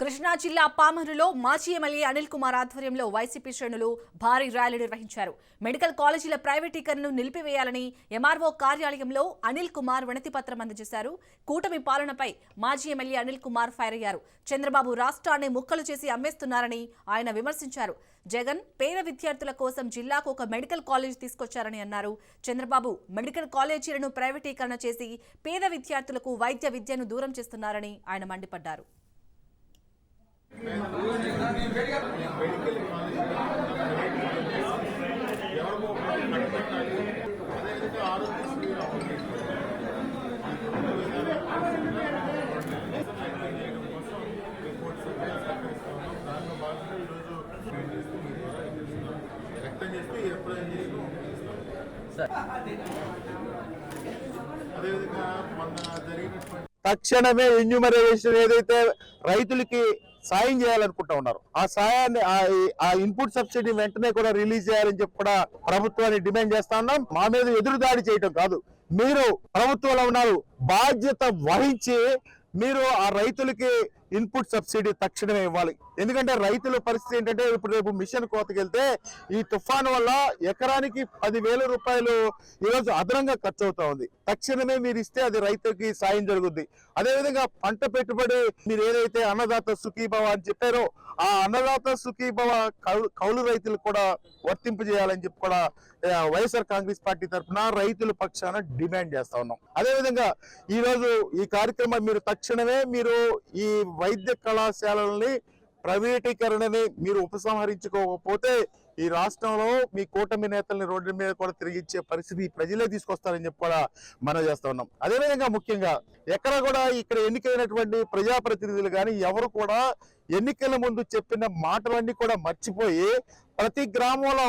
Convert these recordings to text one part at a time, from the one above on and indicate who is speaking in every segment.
Speaker 1: కృష్ణా జిల్లా పామరులో మాజీ ఎమ్మెల్యే అనిల్ కుమార్ ఆధ్వర్యంలో వైసీపీ శ్రేణులు భారీ ర్యాలీ నిర్వహించారు. మెడికల్ కాలేజీల ప్రైవేటీకరణను నిలిపివేయాలని ఎంఆర్ఓ కార్యాలయంలో అనిల్ కుమార్ వినతి పత్రం అందజేశారు. కూటమి పాలనపై మాజీ ఎమ్మెల్యే అనిల్ కుమార్ ఫైర్ అయ్యారు. చంద్రబాబు రాష్ట్రాన్ని ముక్కలు చేసి అమ్మేస్తున్నారని ఆయన విమర్శించారు. జగన్ పేద విద్యార్థుల కోసం జిల్లాకు ఒక మెడికల్ కాలేజ్ తీసుకొచ్చారని అన్నారు. చంద్రబాబు మెడికల్ కాలేజీలను ప్రైవేటీకరణ చేసి పేద విద్యార్థులకు వైద్య విద్యను దూరం చేస్తున్నారని ఆయన మండిపడ్డారు.
Speaker 2: తక్షణమే ఎన్యూమరేషన్ ఏదైతే రైతులకి సాయం చేయాలనుకుంటా ఉన్నారు. ఆ సాయాన్ని ఆ- ఆ ఇన్పుట్ సబ్సిడీ వెంటనే కూడా రిలీజ్ చేయాలని చెప్పి కూడా ప్రభుత్వాన్ని డిమాండ్ చేస్తా ఉన్నాం. మా మీద ఎదురుదాడి చేయటం కాదు. మీరు ప్రభుత్వంలో ఉన్నారు. బాధ్యత వహించి మీరు ఆ రైతులకి ఇన్పుట్ సబ్సిడీ తక్షణమే ఇవ్వాలి. ఎందుకంటే రైతుల పరిస్థితి ఏంటంటే ఇప్పుడు రేపు మిషన్ కోతకెళ్తే ఈ తుఫాను వల్ల ఎకరానికి పదివేల రూపాయలు ఈరోజు అదనంగా ఖర్చు అవుతా ఉంది. తక్షణమే మీరు ఇస్తే అది రైతుకి సాయం జరుగుద్ది. అదేవిధంగా పంట పెట్టుబడి మీరు ఏదైతే అన్నదాత సుఖీభవ అని చెప్పారో ఆ అన్నదాత సుఖీభవ కౌలు కౌలు రైతులకు కూడా వర్తింపు చేయాలని చెప్పి కూడా వైఎస్ఆర్ కాంగ్రెస్ పార్టీ తరఫున రైతుల పక్షాన డిమాండ్ చేస్తా ఉన్నాం. అదేవిధంగా ఈరోజు ఈ కార్యక్రమం మీరు తక్షణమే మీరు ఈ వైద్య కళాశాలల్ని ప్రైవేటీకరణని మీరు ఉపసంహరించుకోకపోతే ఈ రాష్ట్రంలో మీ కూటమి నేతల్ని రోడ్ల మీద కూడా తిరిగిచ్చే పరిస్థితి ప్రజలే తీసుకొస్తారని చెప్పి కూడా మనం చేస్తా ఉన్నాం. అదేవిధంగా ముఖ్యంగా ఎక్కడ కూడా ఇక్కడ ఎన్నికైనటువంటి ప్రజాప్రతినిధులు కానీ ఎవరు కూడా ఎన్నికల ముందు చెప్పిన మాటలన్నీ కూడా మర్చిపోయి ప్రతి గ్రామంలో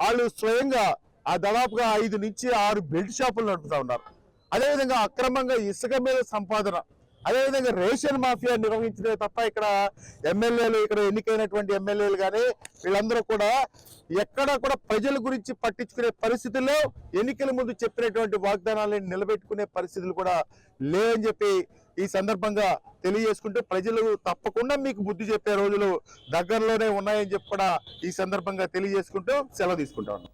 Speaker 2: వాళ్ళు స్వయంగా ఆ దాదాపుగా ఐదు నుంచి ఆరు బెల్ట్ షాపులు నడుపుతా ఉన్నారు. అదేవిధంగా అక్రమంగా ఇసుక మీద సంపాదన అదేవిధంగా రేషన్ మాఫియా నిర్వహించడే తప్ప ఇక్కడ ఎమ్మెల్యేలు ఇక్కడ ఎన్నికైనటువంటి ఎమ్మెల్యేలు కానీ వీళ్ళందరూ కూడా ఎక్కడ కూడా ప్రజల గురించి పట్టించుకునే పరిస్థితుల్లో ఎన్నికల ముందు చెప్పినటువంటి వాగ్దానాలను నిలబెట్టుకునే పరిస్థితులు కూడా లేవని చెప్పి ఈ సందర్భంగా తెలియజేసుకుంటే ప్రజలు తప్పకుండా మీకు బుద్ధి చెప్పే రోజులు దగ్గరలోనే ఉన్నాయని చెప్పి కూడా ఈ సందర్భంగా తెలియజేసుకుంటూ సెలవు తీసుకుంటా ఉన్నాం